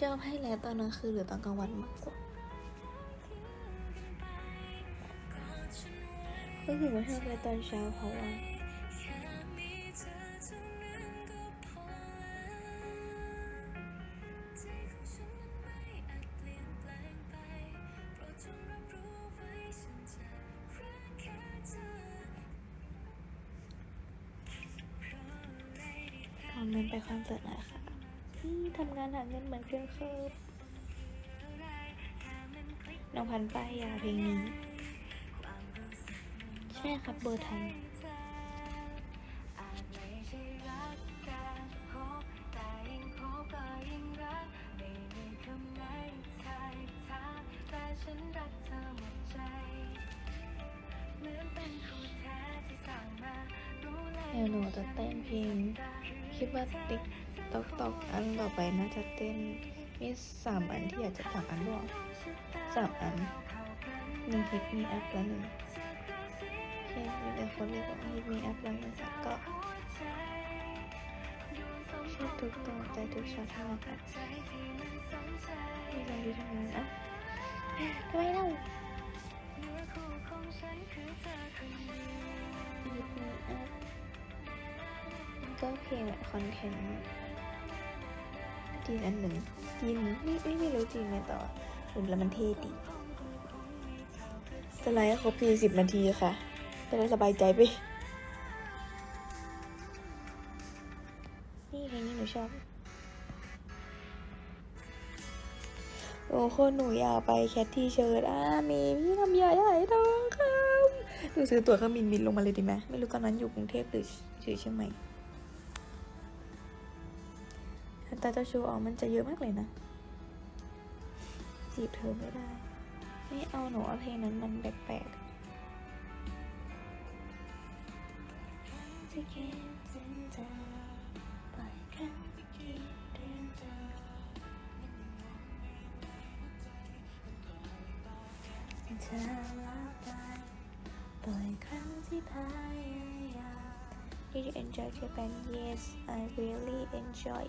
ชอบให้แล้วตอนกลางคืนหรือตอนกลางวันมากกว่าก็คือว่าชอบไปตอนเช้าเพราะว่า ทำงเงินเหมือนเครื่องเคิบน้องพันป้ายยาเพลงนี้ ใช่ครับเบอร์ไทยเดี๋ยหนูจะเต้นเพลงคิดว่าติ๊ก ตอกตอกอันต่อไปน่าจะเต้นมีสามอันที่อยากจะสามอันด้วยสามอันมีฮิตมีแอปละหนึ่งโอเคมีแต่คนเรียกว่าฮิตมีแอปละหนึ่งค่ะก็ชอบทุกตอนใจทุกช็อตทั้งค่ะมีอะไรดีทำงานอะทำไมเล่าฮิตมีแอปก็เพลงแบบคอนเทนต์ จีนอันหนึ่งจีนไม่ไม่ไม่รู้จีนไงต่อหรือแล้วมันเท่ดีจะไลฟ์ครบพีสิบนาทีค่ะจะได้สบายใจไปนี่เพลงนี้หนูชอบโอ้คนหนูอยากไปแคทที่เชิร์ตอะมย์พี่ทำยาได้ทองคำหนูซื้อตั๋วเครื่องบินบินลงมาเลยดีไหมไม่รู้ตอนนั้นอยู่กรุงเทพหรือหรือเชียงใหม่ แต่เจ้าชูออกมันจะเยอะมากเลยนะ จีบเธอไม่ได้ ไม่เอาหนูเอาเพลงนั้นมันแปลกเก็บเส้นเธอปล่อยครั้งที่คิดถึงเธอเธอรับไปปล่อยครั้งที่พยายาม Did you enjoy Japan? Yes, I really enjoy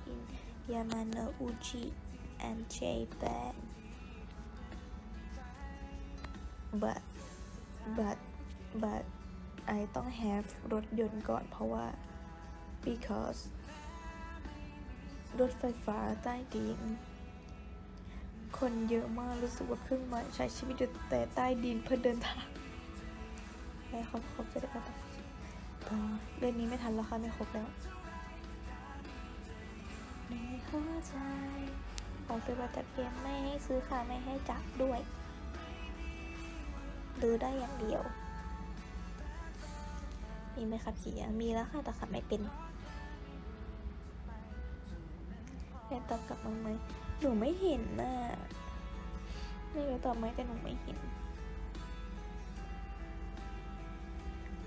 Yamano-Uchi and Japan. But but but I ต้อง have รถยนต์ก่อนเพราะว่า because รถไฟฟ้าใต้ดิน คนเยอะมากรู้สึกว่าเพิ่งมาใช้ชีวิตอยู่แต่ใต้ดินเพื่อเดินทางให้ครบจะได้ประทับต่อเดือนนี้ไม่ทันแล้วค่ะ ไม่ครบแล้ว ในหัวใจขอซื้อบัตรจัดเกมไม่ให้ซื้อค่ะไม่ให้จับด้วยดูได้อย่างเดียว มีไหมขับขี่ยังมีแล้วค่ะแต่ขับไม่เป็นแม่ตอบกลับมาไหมหนูไม่เห็นน่ะไม่รู้ตอบไหมแต่หนูไม่เห็น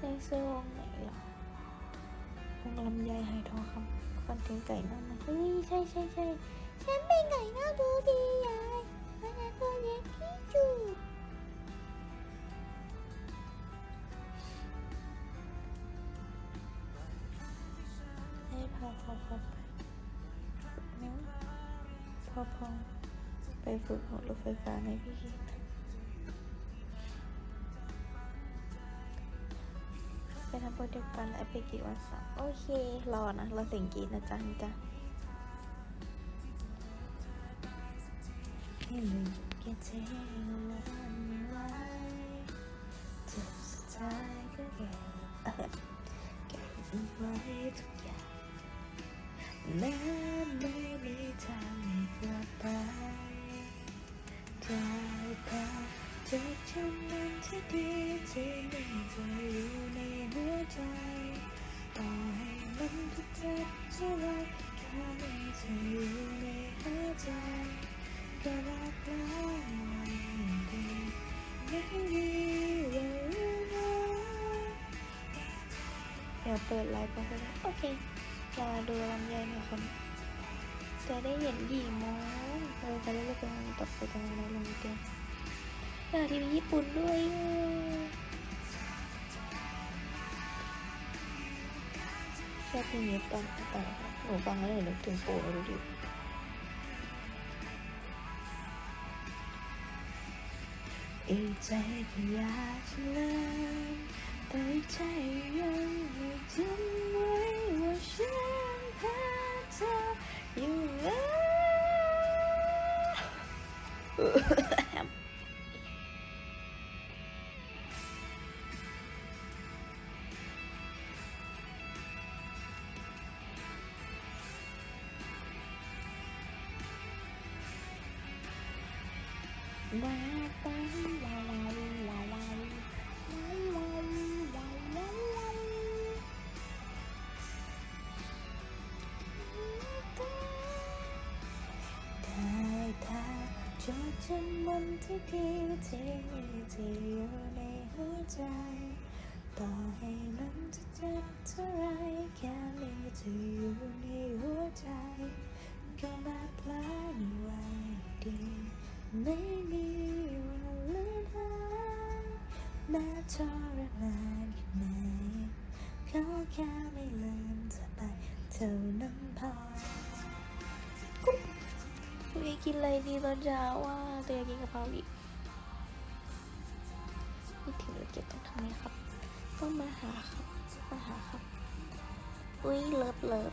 ในเสื้อวงไหนเหรอ วงลำไยไหทองคำฟันถึงไก่หน้ามันเฮ้ยใช่ใช่ใช่ฉันเป็นไก่หน้าตัวดียายอันนั้นตัวเล็กที่จุดให้พาพอพอไปนะพอพอไปฝึกหัวรถไฟฟ้าในพี่คิด ทำโปรเจกต์กันและไปกี่วันเสาร์โอเค รอนะราเสียงกีนะจ๊ะจ้ะให้ลืมแค่เธอวันไว้จบสุดท้ายก็แก่เออเก็บไว้ทุกอย่างแม้ไม่มีทางให้กลับไปได้พบ เจอฉันนั้นที่ดีที่ไมีเธออยู่ในหัวใจ ต่อให้มันทุกเจ็บเท่าไรแค่มีเธออยู่ในหัวใจก็รักแล้ววันดีไม่มีเลยนะเดี๋ยวเปิดไลฟ์ไปก็ได้โอเครอดูลำไยหน่อยคนจะได้เห็นกี่โมงเราจะได้เลือกเป็นตกไปตรงไหนลงเตียง ด่าทีวีญี่ปุ่นด้วยชอบเพลงนี้ปังแต่หนูฟังแล้วเหนูนึกถึงปู่ดูดิอีใจก็อยากจะลืมแต่ใจยังไม่จำไว้ว่าฉันแพ้เธออยู่แล้ว จดจำวันที่ดีที่มีที่อยู่ในหัวใจ ต่อให้มันจะเจ็บเท่าไรแค่มีเธออยู่ในหัวใจ ก็มาพลาดไว้ดี ไม่มีวันลือนหายแม้ทรมานแค่ไหนขอแค่ไม่ลืมเธอไปเท่านั้นพอตัวเองกินอะไรดีตอนเช้าว่า เองกินกะเพราอีกนี่ถึงเราเก็บต้องทำไงครับ ต้องมาหาครับมาหาครับ อุ้ยเลิฟเลิฟ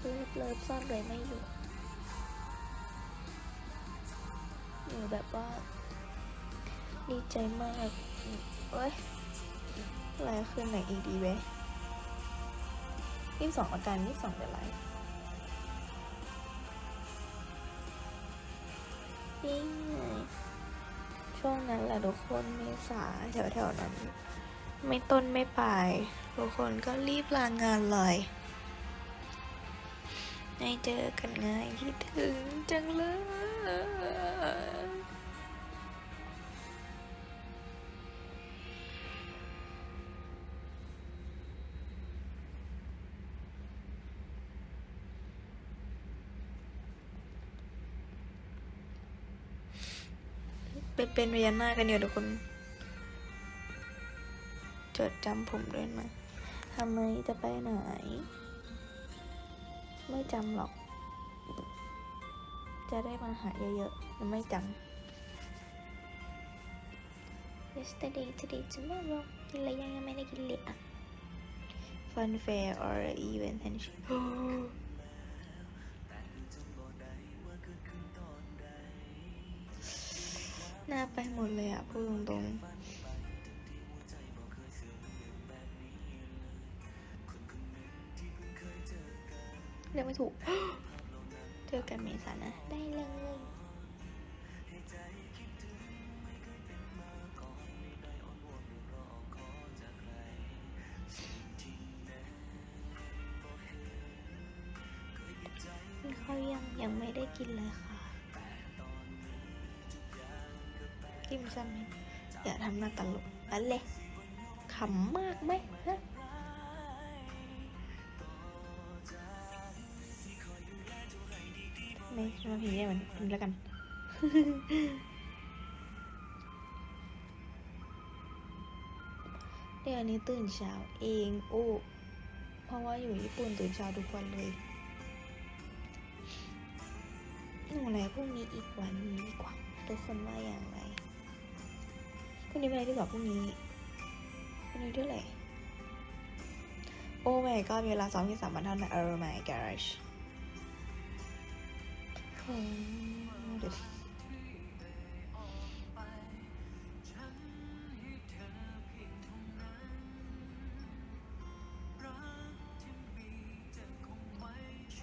เลิฟเลิฟซ่อนเลยไม่อยู่หนูแบบว่า ดีใจมากเอ้ยอะไรคืนไหนอีกดีเว้ยยี่สิบสองอาการยี่สองเดือนไรยิ่งช่วงนั้นแหละทุกคนเมษาแถวๆนั้น ไม่ต้นไม่ปลายทุกคนก็รีบลางงานเลยในเจอกันง่ายคิดถึงจังเลย เป็นเป็นพยานหน้ากันอยู่ทุกคน จดจำผมด้วยนะทำไมจะไปไหน ไม่จำหรอก จะได้มาหาเยอะๆมันไม่จำ yesterday today tomorrow กินอะไรยังยังไม่ได้กินเลยอะ fun fair or event and shit าไปหมดเลยอะพูดตรงๆเรียกไม่ถูก เจอกันเมษานะ ได้เลย กินซ้ำไหมอย่าทำหน้าตลกนั่นเลยขำมากไหมฮะไม่มาพีได้เหมือนนี้แล้วกันเดี๋ยวนี้ตื่นเช้าเองโอ้เพราะว่าอยู่ญี่ปุ่นตื่นเช้าทุกวันเลยหนูแล้วพรุ่งนี้อีกวันนี้ดีกว่า ทุกคนว่าอย่างไรพรุ่ งนี้เป็นอะไรดีกว่าพรุ่งนี้พรุ่งนี้เท่าไหร่โอ้ไม่ก็มีเวลาซ้อมที่สามวันเท่านั้นเออ my gosh อืมเดี๋ยว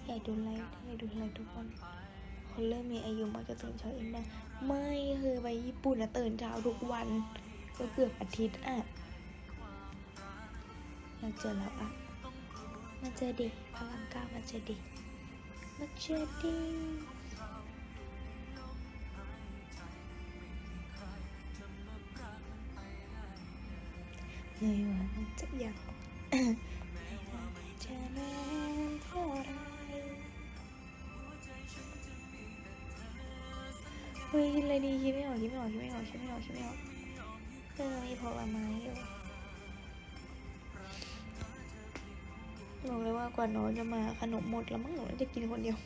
อยากดูไลฟ์อยากดูไลฟ์ทุกวันคนเริ่มมีอายุมักจะตื่นเช้าเองได้ไม่คือไปญี่ปุ่นนะตื่นเช้าทุกวัน ก็เกือบอาทิตย์อะอยาเจอแล้วอะ มาเจอดิพลังก้ามาเจอดิมาเจอดิไม่ว่ามันจะยาวไม่ว่ามันจะนานเท่าไรเฮ้ยอะไรดีคิดไม่ออกคิดไม่ออกคิดไม่ออกคิดไม่ออกคิดไม่ออก เออมีผลไม้อยู่บอกเลยว่ากว่าน้องจะมาขนมหมดแล้วมั้งหนูจะกินคนเดียว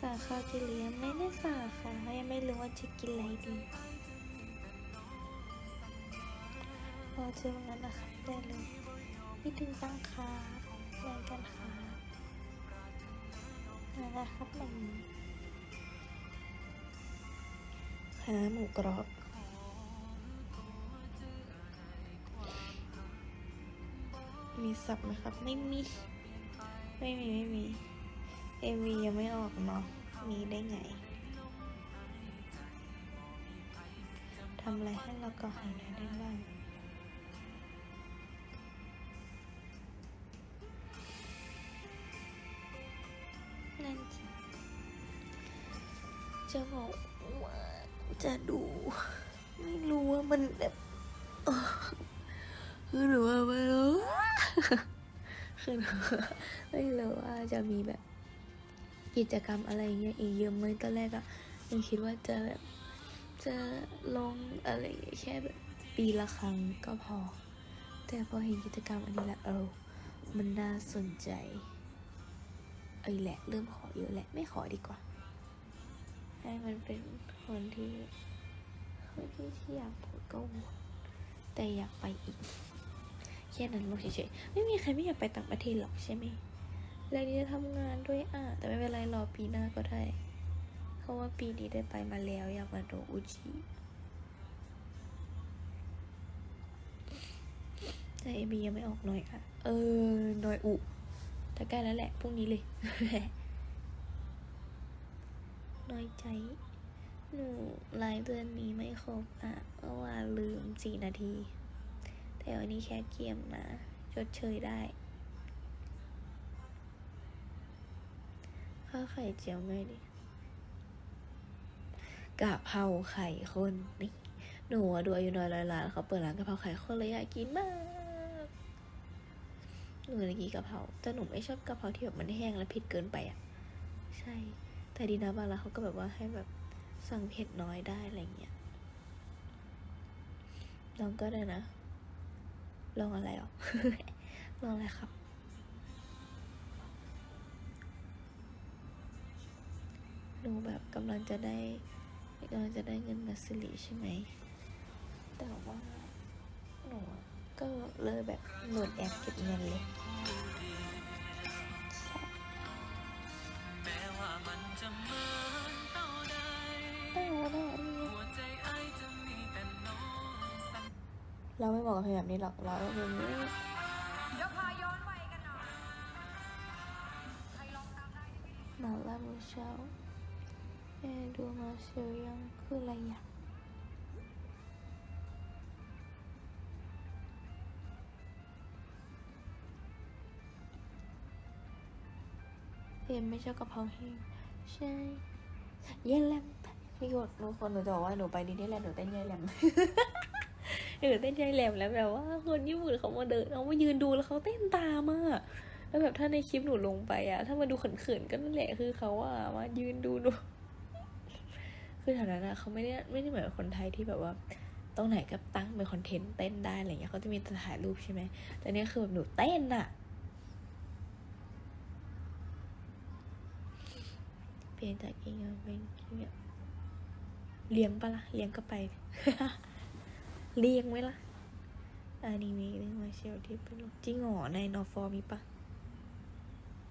สั่งข้าวที่เลี้ยงไม่ได้สั่งค่ะยังไม่รู้ว่าจะกินอะไรดีรอเจอวันนั้นนะคะได้เลยพี่ถึงตั้งค่ะเหมือนกันค่ะนั่นะครับมันหาหมูกรอบ มีสับไหมครับ ไม่มี ไม่มี ไม่มีเอวียังไม่ออกเนาะ มีได้ไงทำอะไรให้เราก็หายได้บ้างนั่นจะจะบอกว่าจะดู ไม่รู้ว่ามันแบบเออคือว่าไม่รู้ คือหนูไม่รู้ว่าจะมีแบบกิจกรรมอะไรเงี้ยอีกเยอะไหมตอนแรกอะยังคิดว่าจะแบบจะลงอะไรเงี้ยแค่แบบปีละครั้งก็พอ แต่พอเห็นกิจกรรมอันนี้แล้วเออมันน่าสนใจเอ้ยแหละเริ่มขอเยอะแหละไม่ขอดีกว่า ให้มันเป็นคนที่คนที่ที่อยากพูดก็พูดแต่อยากไปอีก แค่นั้นลงเฉยๆ ไม่มีใครไม่อยากไปต่างประเทศหรอกใช่ไหมแล้วนี่จะทำงานด้วยอะ แต่ไม่เป็นไรรอปีหน้าก็ได้ เพราะว่าปีนี้ได้ไปมาแล้วอยากมาดูอุจิแต่เอบียังไม่ออกหน่อยค่ะ เออหน่อยอุแต่ใกล้แล้วแหละพรุ่งนี้เลยน้อยใจ หนูรายเดือนนี้ไม่ครบอะเพราะว่าลืมสี่นาที แต่วันนี้แค่เกียมนะชดเชยได้ ข้าวไข่เจียวไงดิกะเพราไข่คนนี่หนูอะดูอายุน้อยร้อยล้านเขาเปิดร้านกะเพราไข่คนเลยอยากกินมากหนูเลยกินกะเพราแต่หนูไม่ชอบกะเพราที่แบบมันแห้งและเผ็ดเกินไปอะใช่ แต่ดีนะบางร้านเขาก็แบบว่าให้แบบสั่งเผ็ดน้อยได้อะไรเงี้ยลองก็ได้นะ ลองอะไรหรอ ลองอะไรครับ หนูแบบกำลังจะได้กำลังจะได้เงินมาสิริใช่ไหม แต่ว่าหนูก็เลยแบบโหลดแอปเก็บเงินเลยแม้ว่ามันจะมื เราไม่บอกกับเพลงแบบนี้หรอกเราเพลงนี้เดี๋ยวพาย้อนวัยกันหน่อยใครลองตามได้ไหมมาลามูเชลแม่ดูมาเชลยังคืออะไรอะเห็นไม่ชอบกะเพราแห้งใช่เย็นแลมพี่กดหนูคนหนูจะบอกว่าหนูไปดิสนีย์แลนด์หนูเต้นเย็นแลม หนูเต้นเย็นแลมแล้วแบบว่าคนญี่ปุ่นเขามาเดินเขามายืนดูแล้วเขาเต้นตามอะแล้วแบบถ้าในคลิปหนูลงไปอะ ถ้ามาดูเขินๆก็นั่นแหละคือเขาอะมายืนดูหนูคือแถวนั้นอะเขาไม่ได้ไม่ได้เหมือนคนไทยที่แบบว่าตรงไหนก็ตั้งเป็นคอนเทนต์เต้นได้อะไรเงี้ยเขาจะมีถ่ายรูปใช่ไหมแต่เนี้ยคือแบบหนูเต้นอะเปลี่ยนจากกินมาเป็นกินเลี้ยงปะละ่ะเลี้ยงก็ไป เลี้ยงไหมล่ะอันนี้มีเรื่องมาเชลที่เป็นจริงเหรอในนอฟอมีปะ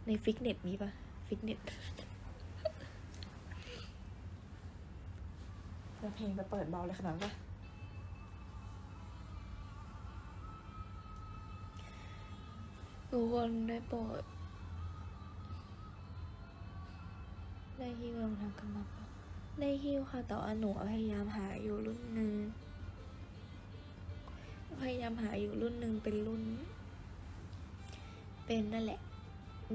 ในฟิกเน็ตมีปะฟิกเน็ตแล้วเพลงจะเปิดเบาเลยขนาดนั้นปะทุกคนได้โปรดได้ฮิวลองทำกันมาปะได้ฮิวค่ะแต่ว่าหนูพยายามหาอยู่รุ่นหนึ่ง พยายามหาอยู่รุ่นหนึ่งเป็นรุ่น เป็นนั่นแหละ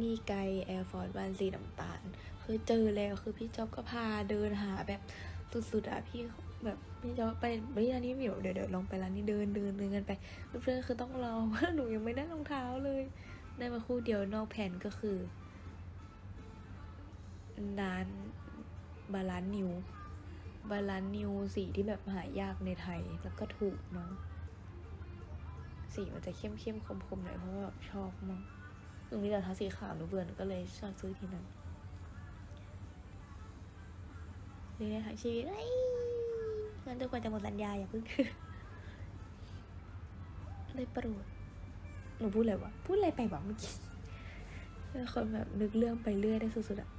นี่ไกแอร์ฟอร์ดวันสีน้ำตาล คือเจอแล้วคือพี่จ๊อบก็พาเดินหาแบบสุดๆอะพี่แบบพี่จ๊อบไปไปร้านนี้เดี๋ยวเดี๋ยวลองไปร้านนี้เดินเดินเดินกันไปเพื่อนๆคือต้องรอเพราะหนูยังไม่ได้รองเท้าเลย ได้มาคู่เดียวนอกแผ่นก็คือร้านบาลานนิวบาลานนิวสีที่แบบหายากในไทยแล้วก็ถูกมั้ง สีมันจะเข้มเข้มๆคมๆหน่อยเพราะว่าแบบชอบมากหนูมีแต่รองเท้าสีขาวหนูเบื่อหนูก็เลยชอบซื้อที่นั้นเรื่อยๆทั้งชีวิตงั้นทุกคนจะหมดสัญญาอย่าเพิ่งได้โปรดหนูพูดอะไรวะ พูดอะไรไปวะเมื่อกี้คนแบบนึกเรื่องไปเรื่อยได้สุดๆอะ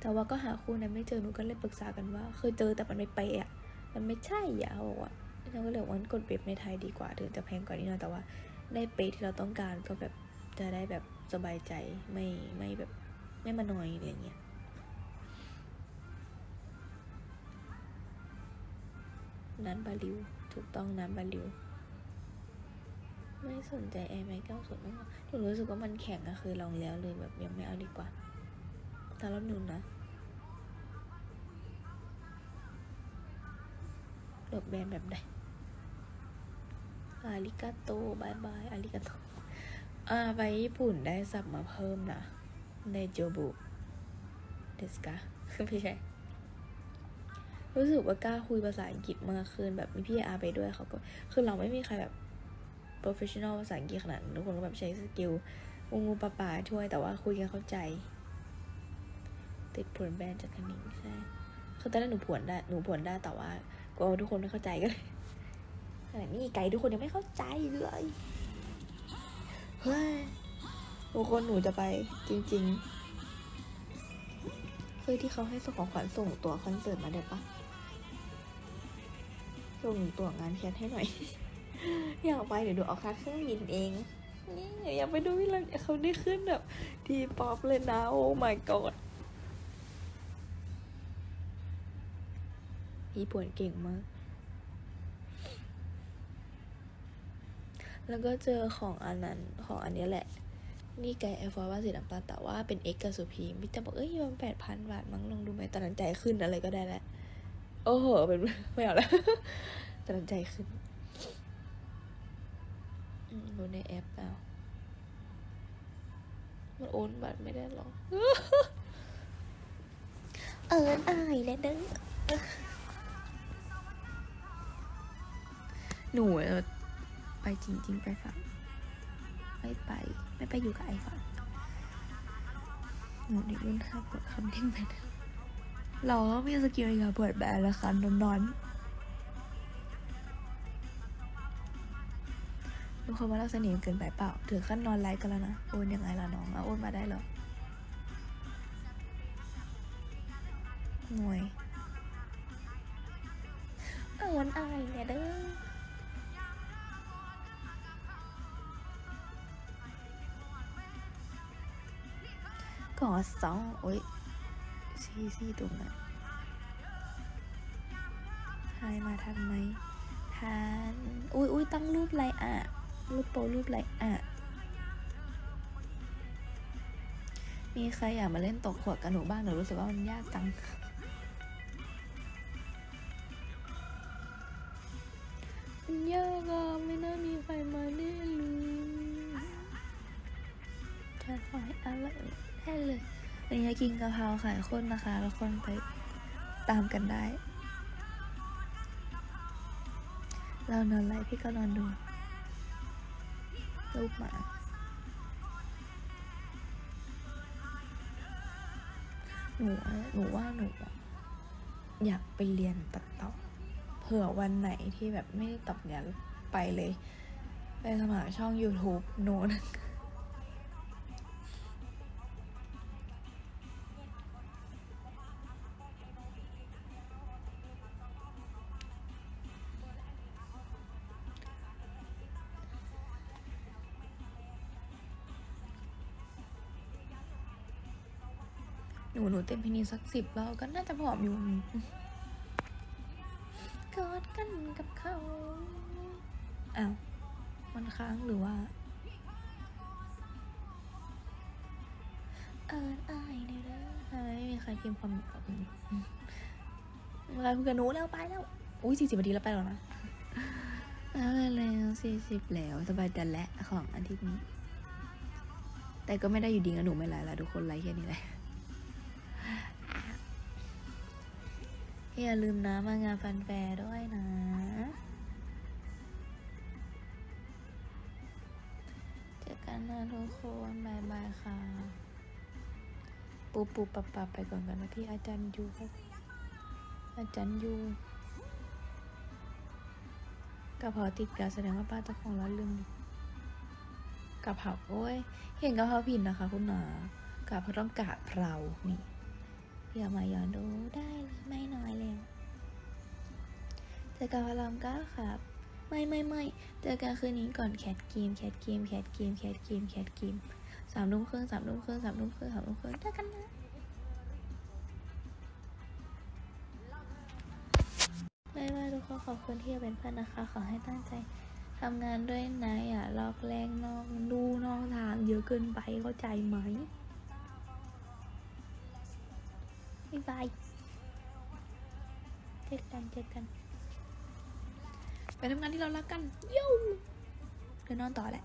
แต่ว่าก็หาคู่นั้นไม่เจอหนูก็เลยปรึกษากันว่า เคยเจอแต่มันไม่ไปอะมันไม่ใช่อะเขาบอกว่า เราก็เลยว่างั้นกดเว็บในไทยดีกว่าถึงจะแพงกว่านี้หน่อยแต่ว่าได้เป๊ะที่เราต้องการก็แบบจะได้แบบสบายใจไม่ไม่แบบไม่มาหน่อยอะไรเงี้ยน้ำบาลิว ถูกต้องน้ำบาลิว ไม่สนใจแอร์แม็กเก้าสุดมากหนูรู้สึกว่ามันแข็งอะคือลองแล้วเลยแบบยังไม่เอาดีกว่าสำหรับหนูนะ เลือกแบนแบบไหนอาริกาโตบายบายอาริกาโตอ่าไปญี่ปุ่นได้สับมาเพิ่มนะในโจบุเดสกาไม่ใช่ รู้สึกว่ากล้าคุยภาษาอังกฤษมากขึ้นแบบมีพี่อาไปด้วยเขาก็ คือเราไม่มีใครแบบ professional ภาษาอังกฤษขนาดทุกคนก็แบบใช้สกิลงูงูปลาปลาช่วยแต่ว่าคุยกันเข้าใจ ติดผลแบนจากคณิงใช่คือตอนแรกหนูผวนได้หนูผวนได้แต่ว่า กลัวทุกคนไม่เข้าใจก็เลยนี่ไกด์ทุกคนยังไม่เข้าใจเลยเฮ้ยทุกคนหนูจะไปจริงๆคือที่เขาให้ส่งของขวัญส่งตัวคอนเสิร์ตมาได้ปะส่งตัวงานแคทให้หน่อย อยากไปเดี๋ยวดูเอาค่าเครื่องบินเอง นี่อยากไปดูวิลาเขาได้ขึ้นแบบ ทีป๊อปเลยนะ โอ้ my god ญี่ปุ่นเก่งมาก แล้วก็เจอของอันนั้นของอันนี้แหละ นี่ไกแอร์ฟอร์ว่าสีน้ำตาลแต่ว่าเป็นเอ็กกับสุพีมพี่จะบอกเอ้ยมันแปดพันบาทมั้งลองดูไหมตอนนั้นใจขึ้นอะไรก็ได้แหละ โอ้โหเป็นไม่เอาแล้วตอนนั้นใจขึ้นดูในแอปเอามันโอนบัตรไม่ได้หรอ เอออายแล้วเด้อ หนูไปจริง ๆ ไปฝั่งไม่ไป ไม่ไปอยู่กับไอ้ฝั่งหนูนี่รุ่นห้าปวดคำทิ้งไปนะเราก็มีสกิลอย่าเปิดแบรนด์ละค่ะนอนๆทุกคนว่าเราสนิทเกินไปเปล่า ถึงขั้นนอนไลฟ์กันแล้วนะ โอนยังไงล่ะน้องเอาโอนมาได้หรอ หน่วยเออวันอายเนี่ยเด้อ ก่อสองโอ้ยซีซีตรงนั้นทายมาทันไหมทานอุ้ยอุ้ยตั้งรูปอะไรอะ รูปโปรรูปอะไรอะ มีใครอยากมาเล่นตกขวดกับหนูบ้างหนูรู้สึกว่ามันยากจัง มันยากอะไม่น่ามีใครมาแน่เลยจะขอยอะไร แน่เลยวันนี้กินกะเพราไขายคนนะคะ แล้วคนไปตามกันได้ เรานอนไลฟ์พี่ก็นอนดูรูปหมาหนูหนูว่าหนูอยากไปเรียนตัดต่อ เผื่อวันไหนที่แบบไม่ได้ตอบเนี่ยไปเลย ไปสมัครช่อง YouTube โน้น นูหนูเต้นเพลงนี้สักสิบรอบก็น่าจะผอมอยู่กอดกันกับเขาอ้าวมันค้างหรือว่าเอินอายเนี่ยนะทำไม่มีใครพิมพ์ความเวลาคุยกับหนูแล้วไปแล้ว อุ้ยสี่สิบนาทีแล้วไปแล้วนะแล้วสี่สิบแล้วสบายแต่และของอาทิตย์นี้ แต่ก็ไม่ได้อยู่ดีกับหนูไม่ไลฟ์แล้วทุกคนไลฟ์แค่นี้แหละ อย่าลืมนะมางานแฟนแฟร์ด้วยนะ เจอกันนะทุกคนบายบายค่ะ ปูปูปับปับไปก่อนกันนะพี่อาจารย์ยูครับอาจารย์ยูกระเพราติดกันแสดงว่าป้าเจ้าของร้านลืมกระเพราโอ้ย เห็นกระเพราผิดนะคะ คุณหนากระเพราต้องกะเพรานี่อย่ามาย้อนดูได้ เจอกันพลามก้าครับ ไม่ไม่ไม่เจอกันคืนนี้ก่อนแคทเกมแคทเกมแคทเกมแคทเกมแคทเกมสามทุ่มครึ่งสามทุ่มครึ่งสามทุ่มครึ่งสามทุ่มครึ่งเจอกันนะไม่ไม่ทุกคนขอบคุณที่เป็นเพื่อนนะคะ ขอให้ตั้งใจทำงานด้วยนะอย่าลอกแรงนอกดูนอกทางเยอะเกินไปเข้าใจไหมบ๊ายบายเจอกันเจอกัน ไปทำงานที่เรารักกันโย่เดี๋ยวนอนต่อแหละ